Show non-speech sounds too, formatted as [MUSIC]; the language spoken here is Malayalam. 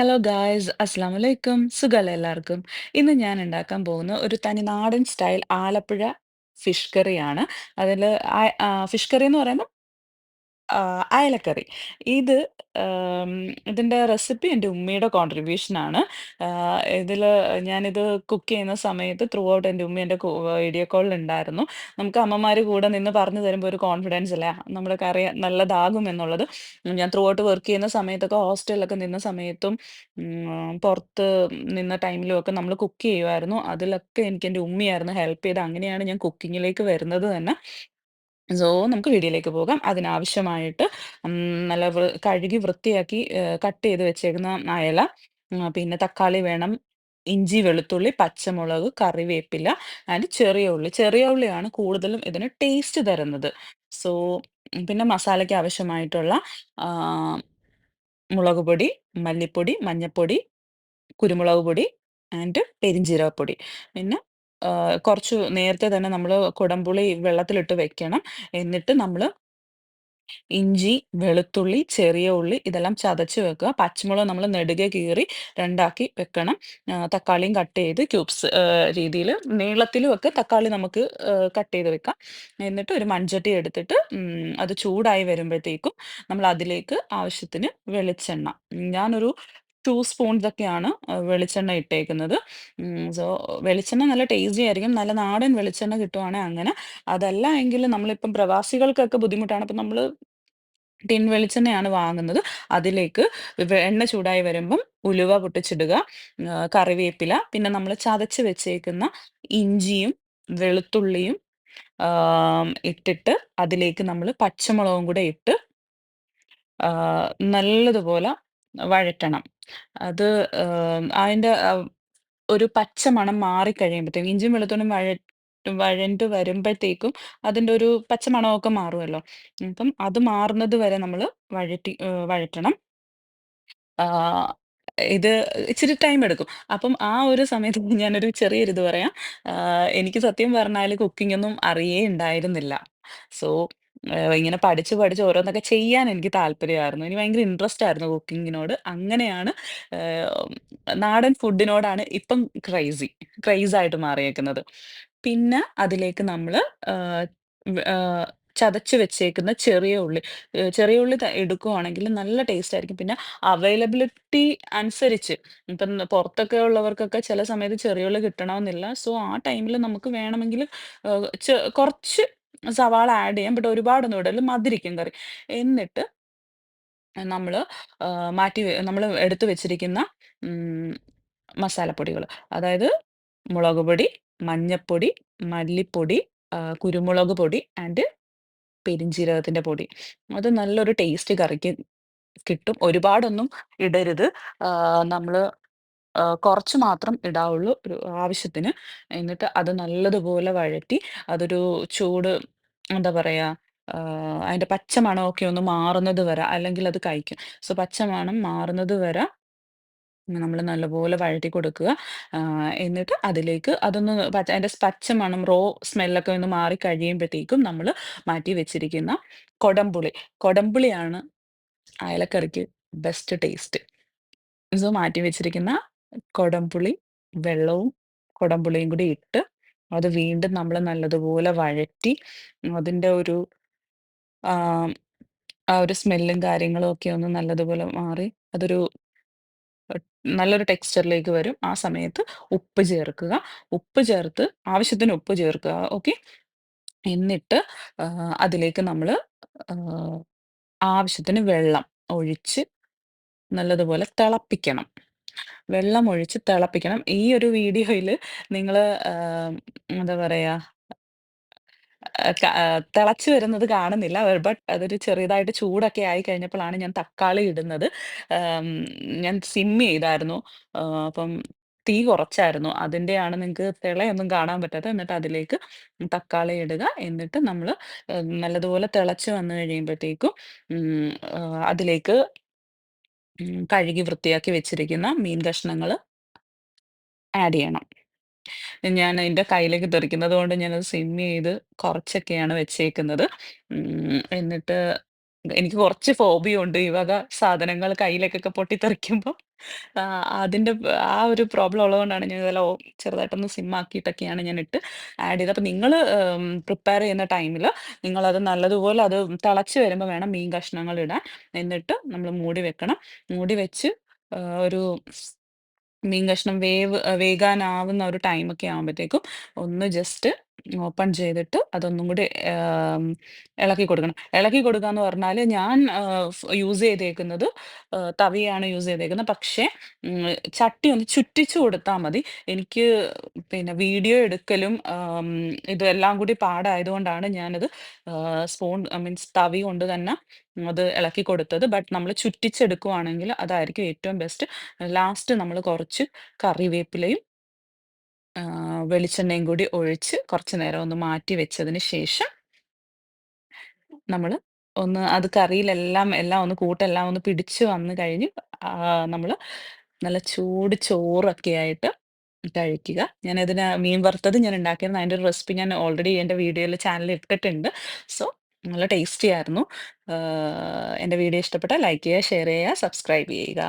ഹലോ ഗായ്സ് അസ്സലാമു വലൈക്കും സുഖല്ലേ എല്ലാവർക്കും? ഇന്ന് ഞാൻ ഉണ്ടാക്കാൻ പോകുന്ന ഒരു തനി നാടൻ സ്റ്റൈൽ ആലപ്പുഴ ഫിഷ് കറിയാണ്. അതിൽ ഫിഷ് കറി എന്ന് പറയുമ്പോൾ അയലക്കറി. ഇത് ആം, ഇതിന്റെ റെസിപ്പി എന്റെ ഉമ്മയുടെ കോൺട്രിബ്യൂഷൻ ആണ്. ആഹ് ഇതിൽ ഞാനിത് കുക്ക് ചെയ്യുന്ന സമയത്ത് ത്രൂ ഔട്ട് എന്റെ ഉമ്മ കൂ വീഡിയോ കോളിൽ ഉണ്ടായിരുന്നു. നമുക്ക് അമ്മമാര് കൂടെ നിന്ന് പറഞ്ഞു തരുമ്പോ ഒരു കോൺഫിഡൻസ് അല്ലേ, നമ്മുടെ കറി നല്ലതാകും എന്നുള്ളത്. ഞാൻ ത്രൂ ഔട്ട് വർക്ക് ചെയ്യുന്ന സമയത്തൊക്കെ ഹോസ്റ്റലിലൊക്കെ നിന്ന സമയത്തും പുറത്ത് നിന്ന ടൈമിലും ഒക്കെ നമ്മൾ കുക്ക് ചെയ്യുമായിരുന്നു. അതിലൊക്കെ എനിക്ക് എന്റെ ഉമ്മയായിരുന്നു ഹെൽപ്പ് ചെയ്തത്. അങ്ങനെയാണ് ഞാൻ കുക്കിങ്ങിലേക്ക് വരുന്നത് തന്നെ. സോ നമുക്ക് വീഡിയോയിലേക്ക് പോകാം. അതിനാവശ്യമായിട്ട് നല്ല കഴുകി വൃത്തിയാക്കി കട്ട് ചെയ്ത് വെച്ചേക്കുന്ന അയല, പിന്നെ തക്കാളി വേണം, ഇഞ്ചി, വെളുത്തുള്ളി, പച്ചമുളക്, കറിവേപ്പില ആൻഡ് ചെറിയ ഉള്ളി. ചെറിയ ഉള്ളിയാണ് കൂടുതലും ഇതിന് ടേസ്റ്റ് തരുന്നത്. സോ പിന്നെ മസാലയ്ക്ക് ആവശ്യമായിട്ടുള്ള മുളക് പൊടി, മല്ലിപ്പൊടി, മഞ്ഞൾപ്പൊടി കുരുമുളക് പൊടി ആൻഡ് പെരുംജീരകപ്പൊടി. പിന്നെ ആഹ്, കുറച്ച് നേരത്തെ തന്നെ നമ്മൾ കുടംപുളി വെള്ളത്തിലിട്ട് വെക്കണം. എന്നിട്ട് നമ്മൾ ഇഞ്ചി, വെളുത്തുള്ളി, ചെറിയ ഉള്ളി ഇതെല്ലാം ചതച്ച് വെക്കുക. പച്ചമുളക് നമ്മൾ നെടുകെ കീറി 2 വെക്കണം. തക്കാളിയും കട്ട് ചെയ്ത് ക്യൂബ്സ് ഏഹ്, രീതിയിൽ നീളത്തിലും ഒക്കെ തക്കാളി നമുക്ക് കട്ട് ചെയ്ത് വെക്കാം. എന്നിട്ട് ഒരു മൺചട്ടി എടുത്തിട്ട് അത് ചൂടായി വരുമ്പോഴത്തേക്കും നമ്മൾ അതിലേക്ക് ആവശ്യത്തിന് വെളിച്ചെണ്ണ. ഞാനൊരു 2 സ്പൂൺസ് ഒക്കെയാണ് വെളിച്ചെണ്ണ ഇട്ടേക്കുന്നത്. സോ വെളിച്ചെണ്ണ നല്ല ടേസ്റ്റി ആയിരിക്കും. നല്ല നാടൻ വെളിച്ചെണ്ണ കിട്ടുവാണെങ്കിൽ അങ്ങനെ. അതല്ല എങ്കിൽ നമ്മളിപ്പം പ്രവാസികൾക്കൊക്കെ ബുദ്ധിമുട്ടാണ്. അപ്പം നമ്മൾ ടിൻ വെളിച്ചെണ്ണയാണ് വാങ്ങുന്നത്. അതിലേക്ക് എണ്ണ ചൂടായി വരുമ്പം ഉലുവ പൊട്ടിച്ചിടുക, കറിവേപ്പില, പിന്നെ നമ്മൾ ചതച്ച് വെച്ചേക്കുന്ന ഇഞ്ചിയും, വെളുത്തുള്ളിയും ഇട്ടിട്ട് അതിലേക്ക് നമ്മൾ പച്ചമുളകും കൂടെ ഇട്ട് നല്ലതുപോലെ വഴറ്റണം. അത് ഏഹ്, അതിന്റെ ഒരു പച്ച മണം മാറിക്കഴിയുമ്പോഴത്തേക്കും ഇഞ്ചിയും വെളുത്തുള്ളിയും വഴ വഴണ്ട് വരുമ്പഴത്തേക്കും അതിന്റെ ഒരു പച്ച മണമൊക്കെ മാറുമല്ലോ. അപ്പം അത് മാറുന്നത് വരെ നമ്മൾ വഴറ്റി വഴറ്റണം. ഇത് ഇച്ചിരി ടൈം എടുക്കും. അപ്പം ആ ഒരു സമയത്ത് [LAUGHS] ഞാനൊരു ചെറിയൊരു ഇത് പറയാം. എനിക്ക് സത്യം പറഞ്ഞാൽ കുക്കിംഗ് ഒന്നും അറിയേ ഉണ്ടായിരുന്നില്ല. സോ ഇങ്ങനെ പഠിച്ച് പഠിച്ച് ഓരോന്നൊക്കെ ചെയ്യാൻ എനിക്ക് താല്പര്യമായിരുന്നു. എനിക്ക് ഭയങ്കര ഇൻട്രസ്റ്റ് ആയിരുന്നു കുക്കിങ്ങിനോട്. അങ്ങനെയാണ് നാടൻ ഫുഡിനോടാണ് ഇപ്പം ക്രൈസി ക്രൈസ് ആയിട്ട് മാറിയേക്കുന്നത്. പിന്നെ അതിലേക്ക് നമ്മൾ ആഹ്, ചതച്ച് വെച്ചേക്കുന്ന ചെറിയ ഉള്ളി ചെറിയ ഉള്ളി എടുക്കുവാണെങ്കിൽ നല്ല ടേസ്റ്റ് ആയിരിക്കും. പിന്നെ അവൈലബിലിറ്റി അനുസരിച്ച് ഇപ്പം പുറത്തൊക്കെ ഉള്ളവർക്കൊക്കെ ചില സമയത്ത് ചെറിയ ഉള്ളി കിട്ടണമെന്നില്ല. സോ ആ ടൈമിൽ നമുക്ക് ചെ കുറച്ച് സവാള ആഡ് ചെയ്യാം. ബട്ട് ഒരുപാട് ഇടരുത്. മധുരിക്കും കറി. എന്നിട്ട് നമ്മൾ മാറ്റി നമ്മൾ എടുത്തു വെച്ചിരിക്കുന്ന മസാലപ്പൊടികൾ. അതായത് മുളക് പൊടി, മഞ്ഞപ്പൊടി, മല്ലിപ്പൊടി, കുരുമുളക് പൊടി ആൻഡ് പെരിഞ്ചീരകത്തിന്റെ പൊടി. അത് നല്ലൊരു ടേസ്റ്റ് കറിക്ക് കിട്ടും. ഒരുപാടൊന്നും ഇടരുത്. നമ്മൾ കുറച്ച് മാത്രം ഇടാവുള്ളൂ ഒരു ആവശ്യത്തിന്. എന്നിട്ട് അത് നല്ലതുപോലെ വഴറ്റി അതൊരു ചൂട് എന്താ പറയാ ആഹ്, അതിന്റെ പച്ച മണമൊക്കെ ഒന്ന് മാറുന്നത് വരെ അല്ലെങ്കിൽ അത് കഴിക്കും. സോ പച്ച മണം മാറുന്നത് വരെ നമ്മൾ നല്ലപോലെ വഴറ്റി കൊടുക്കുക. എന്നിട്ട് അതിലേക്ക് അതൊന്ന് പച്ച അതിന്റെ പച്ച മണം റോ സ്മെല്ലൊക്കെ ഒന്ന് മാറി കഴിയുമ്പഴത്തേക്കും നമ്മൾ മാറ്റി വെച്ചിരിക്കുന്ന കൊടംപുളി. കൊടംപുളിയാണ് അയലക്കറിക്ക് ബെസ്റ്റ് ടേസ്റ്റ്. സോ മാറ്റി വെച്ചിരിക്കുന്ന കൊടംപുളി വെള്ളവും കൊടംപുളിയും കൂടി ഇട്ട് അത് വീണ്ടും നമ്മൾ നല്ലതുപോലെ വഴറ്റി അതിന്റെ ഒരു ആ ഒരു സ്മെല്ലും കാര്യങ്ങളും ഒക്കെ ഒന്ന് നല്ലതുപോലെ മാറി അതൊരു നല്ലൊരു ടെക്സ്ചറിലേക്ക് വരും. ആ സമയത്ത് ഉപ്പ് ചേർക്കുക. ഉപ്പ് ചേർത്ത് ആവശ്യത്തിന് ഉപ്പ് ചേർക്കുക. ഓക്കെ. എന്നിട്ട് അതിലേക്ക് നമ്മൾ ആവശ്യത്തിന് വെള്ളം ഒഴിച്ച് നല്ലതുപോലെ തിളപ്പിക്കണം. വെള്ളം ഒഴിച്ച് തിളപ്പിക്കണം. ഈ ഒരു വീഡിയോയിൽ നിങ്ങൾ എന്താ പറയാ ആഹ്, തിളച്ച് വരുന്നത് കാണുന്നില്ല. ബട്ട് അതൊരു ചെറിയതായിട്ട് ചൂടൊക്കെ ആയി കഴിഞ്ഞപ്പോഴാണ് ഞാൻ തക്കാളി ഇടുന്നത്. ഞാൻ സിം ചെയ്തായിരുന്നു. അപ്പം തീ കുറച്ചായിരുന്നു. അതിന്റെയാണ് നിങ്ങൾക്ക് തിളയൊന്നും കാണാൻ പറ്റാത്തത്. എന്നിട്ട് അതിലേക്ക് തക്കാളി ഇടുക. എന്നിട്ട് നമ്മൾ നല്ലതുപോലെ തിളച്ച് വന്ന് കഴിയുമ്പഴത്തേക്കും അതിലേക്ക് കഴുകി വൃത്തിയാക്കി വെച്ചിരിക്കുന്ന മീൻ കഷ്ണങ്ങൾ ആഡ് ചെയ്യണം. ഞാൻ എന്റെ കയ്യിലേക്ക് തെറിക്കുന്നത് കൊണ്ട് ഞാനത് സിം ചെയ്ത് കുറച്ചൊക്കെയാണ് വെച്ചേക്കുന്നത്. എന്നിട്ട് എനിക്ക് കുറച്ച് ഫോബിയ ഉണ്ട് ഈ വക സാധനങ്ങൾ കയ്യിലേക്കൊക്കെ പൊട്ടിത്തെറിക്കുമ്പോ. അതിന്റെ ആ ഒരു പ്രോബ്ലം ഉള്ളതുകൊണ്ടാണ് ഞാൻ ഇതെല്ലാം ചെറുതായിട്ടൊന്ന് സിം ആക്കിയിട്ടൊക്കെയാണ് ഞാൻ ഇട്ട് ആഡ് ചെയ്തത്. അപ്പൊ നിങ്ങൾ ഏഹ് പ്രിപ്പയർ ചെയ്യുന്ന ടൈമിൽ നിങ്ങളത് നല്ലതുപോലെ അത് തിളച്ച് വരുമ്പോൾ വേണം മീൻ കഷ്ണങ്ങൾ ഇടാൻ. എന്നിട്ട് നമ്മൾ മൂടി വെക്കണം. മൂടി വെച്ച് ഒരു മീൻ കഷ്ണം വേവ് വേകാനാവുന്ന ഒരു ടൈമൊക്കെ ആകുമ്പോഴത്തേക്കും ഒന്ന് ജസ്റ്റ് ഓപ്പൺ ചെയ്തിട്ട് അതൊന്നും കൂടി ഇളക്കി കൊടുക്കണം. ഇളക്കി കൊടുക്കാന്ന് പറഞ്ഞാൽ ഞാൻ യൂസ് ചെയ്തേക്കുന്നത് തവിയാണ് യൂസ് ചെയ്തേക്കുന്നത്. പക്ഷേ ചട്ടി ഒന്ന് ചുറ്റിച്ചു കൊടുത്താ മതി. എനിക്ക് പിന്നെ വീഡിയോ എടുക്കലും ഇതെല്ലാം കൂടി പാടായതുകൊണ്ടാണ് ഞാനത് സ്പൂൺ മീൻസ് തവി കൊണ്ട് തന്നെ അത് ഇളക്കി കൊടുത്തത്. ബട്ട് നമ്മൾ ചുറ്റിച്ചെടുക്കുവാണെങ്കിൽ അതായിരിക്കും ഏറ്റവും ബെസ്റ്റ്. ലാസ്റ്റ് നമ്മൾ കുറച്ച് കറിവേപ്പിലയും വെളിച്ചെണ്ണയും കൂടി ഒഴിച്ച് കുറച്ച് നേരം ഒന്ന് മാറ്റി വെച്ചതിന് ശേഷം നമ്മൾ ഒന്ന് അത് കറിയിലെല്ലാം എല്ലാം ഒന്ന് കൂട്ടെല്ലാം ഒന്ന് പിടിച്ച് വന്ന് കഴിഞ്ഞ് നമ്മൾ നല്ല ചൂട് ചോറൊക്കെ ആയിട്ട് കഴിക്കുക. ഞാനതിന് മീൻ വറുത്തത് ഞാൻ ഉണ്ടാക്കിയിരുന്നു. അതിന്റെ ഒരു റെസിപ്പി ഞാൻ ഓൾറെഡി എന്റെ വീഡിയോയിൽ ചാനലിൽ ഇട്ടിട്ടുണ്ട്. സോ നല്ല ടേസ്റ്റി ആയിരുന്നു. എന്റെ വീഡിയോ ഇഷ്ടപ്പെട്ടാൽ ലൈക്ക് ചെയ്യുക, ഷെയർ ചെയ്യുക, സബ്സ്ക്രൈബ് ചെയ്യുക.